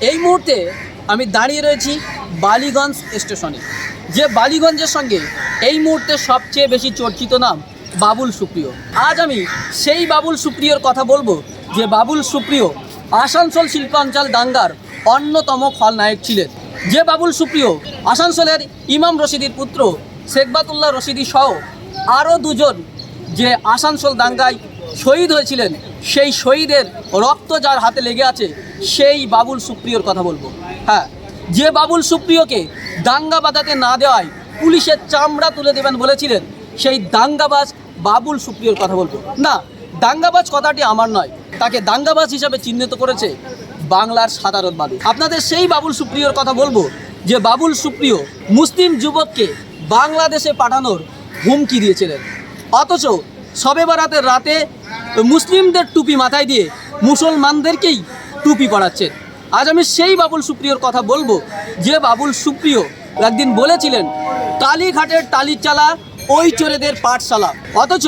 এই মুহূর্তে আমি দাঁড়িয়ে রয়েছি বালিগঞ্জ স্টেশনে। যে বালিগঞ্জের সঙ্গে এই মুহূর্তে সবচেয়ে বেশি চর্চিত নাম বাবুল সুপ্রিয়। আজ আমি সেই বাবুল সুপ্রিয়র কথা বলব যে বাবুল সুপ্রিয় আসানসোল শিল্পাঞ্চল দাঙ্গার অন্যতম খলনায়ক ছিলেন। যে বাবুল সুপ্রিয় আসানসোলের ইমাম রশিদির পুত্র শেখবাতুল্লাহ রশিদি সহ আরও দুজন যে আসানসোল দাঙ্গায় শহীদ হয়েছিলেন, সেই শহীদের রক্ত যার হাতে লেগে আছে সেই বাবুল সুপ্রিয়র কথা বলব। হ্যাঁ যে বাবুল সুপ্রিয়কে দাঙ্গা বাঁধাতে না দেওয়ায় পুলিশের চামড়া তুলে দেবেন বলেছিলেন, সেই দাঙ্গাবাজ বাবুল সুপ্রিয়র কথা বলব। না, দাঙ্গাবাজ কথাটি আমার নয়, তাকে দাঙ্গাবাজ হিসাবে চিহ্নিত করেছে বাংলার সাধারণ মানুষ। আপনাদের সেই বাবুল সুপ্রিয়র কথা বলব, যে বাবুল সুপ্রিয় মুসলিম যুবককে বাংলাদেশে পাঠানোর হুমকি দিয়েছিলেন। অথচ সবে বারাতের রাতে মুসলিমদের টুপি মাথায় দিয়ে মুসলমানদেরকেই টুপি পড়াচ্ছেন আজ আমি সেই বাবুল সুপ্রিয়র কথা বলব। যে বাবুল সুপ্রিয় একদিন বলেছিলেন, কালীঘাটের টালির চালা ওই চোরেদের পাঠশালা। অথচ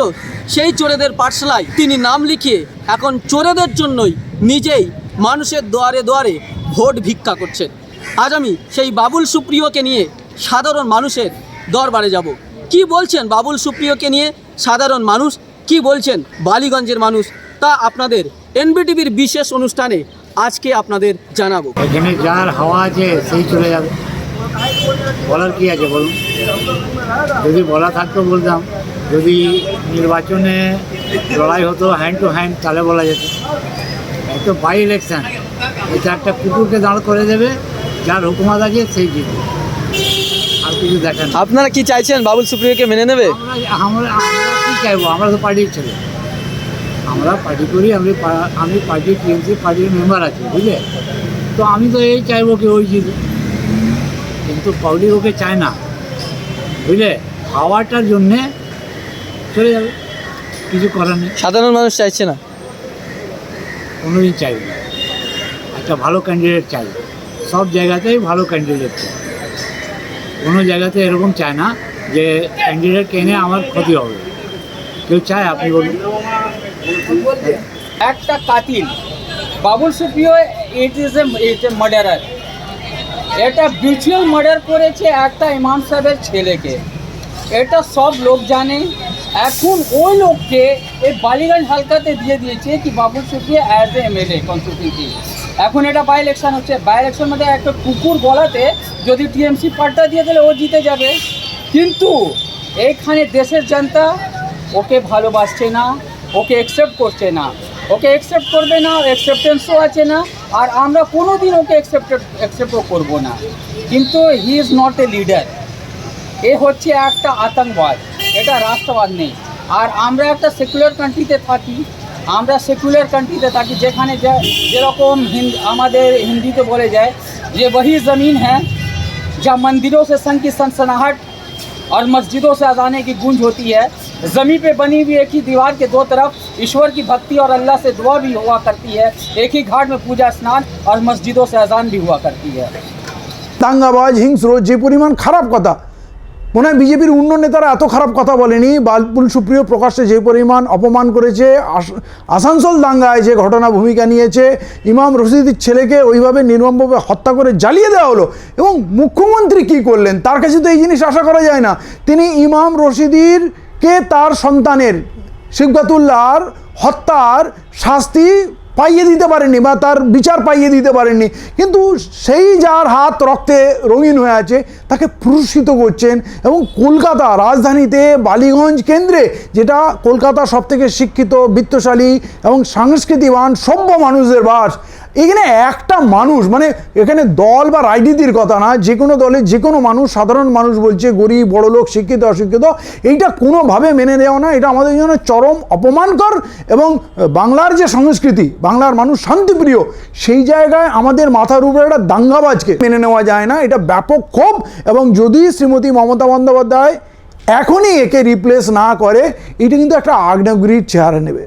সেই চোরেদের পাঠশালায় তিনি নাম লিখিয়ে এখন চোরেদের জন্যই নিজেই মানুষের দুয়ারে দুয়ারে ভোট ভিক্ষা করছেন। আজ আমি সেই বাবুল সুপ্রিয়কে নিয়ে সাধারণ মানুষের দরবারে যাব। কি বলছেন বাবুল সুপ্রিয়কে নিয়ে সাধারণ মানুষ? কি বলছেন বালিগঞ্জের মানুষ? তা আপনাদের এনবিটিভির বিশেষ অনুষ্ঠানে আজকে আপনাদের জানাব। এখানে যার হাওয়া আছে সেই চলে যাবে। বলার কি আছে বলুন? যদি বলা থাকতো বলতাম যদি নির্বাচনে লড়াই হতো হ্যান্ড টু হ্যান্ড তাহলে বলা যেত। এই তো বাই ইলেকশন এটা একটা কুকুরকে দাঁড় করে দেবে যার হুকুমাত আছে সেই জিতবে। আর কিছু দেখেন। আপনারা কি চাইছেন বাবুল সুপ্রিয়কে মেনে নেবে? আমরা আমরা আমরা কী চাইব? আমরা তো পার্টির ছেলে। আমরা পার্টি করি আমি আমি পার্টি টিএমসি পার্টির মেম্বার আছি বুঝলে? তো আমি তো এই চাইব কি ওই জিতে কিন্তু পাবলিক ওকে চায় না বুঝলে? হাওয়াটার জন্যে চলে যাবে কিছু করার নেই। সাধারণ মানুষ চাইছে না। কোনোদিন চাইবে না। একটা ভালো ক্যান্ডিডেট চাই। সব জায়গাতেই ভালো ক্যান্ডিডেট চাই। কোনো জায়গাতে এরকম চায় না যে ক্যান্ডিডেট কেনে আমার ক্ষতি হবে। কেউ চায় আপনি বলুন। একটা কাতিল। Babul Supriyo it is a murderer এটা বিচুয়াল মার্ডার করেছে একটা ইমাম সাহেবের ছেলেকে। এটা সব লোক জানে। এখন ওই লোককে এই বালিগঞ্জ হালকাতে দিয়ে দিয়েছে কি Babul Supriyo as a MLA constituency এখন এটা বাই ইলেকশন হচ্ছে। বাই ইলেকশন মধ্যে একটা কুকুর গলাতে যদি টিএমসি পাল্টা দিয়ে দিলে ও জিতে যাবে। কিন্তু এইখানে দেশের জনতা ওকে ভালোবাসছে না। ওকে অ্যাকসেপ্ট করছে না ওকে অ্যাকসেপ্ট করবে না অ্যাকসেপ্টেন্সও আছে না আর আমরা কোনো দিন ওকে অ্যাকসেপ্টেড অ্যাকসেপ্টও করবো না কিন্তু he is not a leader এ হচ্ছে একটা আতঙ্কবাদ এটা রাষ্ট্রবাদ নেই আর আমরা একটা সেকুলার কান্ট্রিতে থাকি আমরা সেকুলার কান্ট্রিতে থাকি যেখানে যে- যেরকম হিন্দ আমাদের হিন্দিতে বলে যায় যে वही ज़मीन है जहाँ मंदिरों से संग की सनसनाहट और मस्जिदों से अजाने की गूंज होती है ज़मीन पे बनी हुई एक ही दीवार के दो तरफ ईश्वर की भक्ति और अल्लाह से दुआ भी हुआ करती है एक ही घाट में पूजा स्नान और मस्जिदों से अजान भी हुआ करती है দাঙ্গাবাজ হিংস্র যে পরিমাণ খারাপ কথা মনে হয় বিজেপির অন্য নেতারা এত খারাপ কথা বলেনি বালপুল সুপ্রিয় প্রকাশ্যে যে পরিমাণ অপমান করেছে আস- আসানসোল দাঙ্গায় যে ঘটনা ভূমিকা নিয়েছে ইমাম রশিদির ছেলেকে ওইভাবে নির্মমভাবে হত্যা করে জ্বালিয়ে দেওয়া হলো এবং মুখ্যমন্ত্রী কি করলেন তার কাছে তো এই জিনিস আশা করা যায় না তিনি ইমাম রশিদির কে তার সন্তানের শিবগাতুল্লাহর হত্যার শাস্তি পাইয়ে দিতে পারেননি বা তার বিচার পাইয়ে দিতে পারেননি কিন্তু সেই যার হাত রক্তে রঙিন হয়ে আছে, তাকে পুরস্কৃত করছেন এবং কলকাতা রাজধানীতে বালিগঞ্জ কেন্দ্রে, যেটা কলকাতা সবথেকে শিক্ষিত, বিত্তশালী এবং সংস্কৃতিবান সভ্য মানুষদের বাস এখানে একটা মানুষ মানে এখানে দল বা রাজনীতির কথা না, যে কোনো দলে যে কোনো মানুষ, সাধারণ মানুষ বলছে, গরিব বড়লোক শিক্ষিত, অশিক্ষিত, এইটা কোনোভাবে মেনে নেওয়া না, এটা আমাদের জন্য চরম অপমানকর এবং বাংলার যে সংস্কৃতি, বাংলার মানুষ শান্তিপ্রিয়, সেই জায়গায় আমাদের মাথার উপরে একটা দাঙ্গাবাজকে মেনে নেওয়া যায় না, এটা ব্যাপক ক্ষোভ এবং যদি শ্রীমতী মমতা বন্দ্যোপাধ্যায় এখনই একে রিপ্লেস না করে, এটা কিন্তু একটা আগ্নেয়গিরির চেহারা নেবে।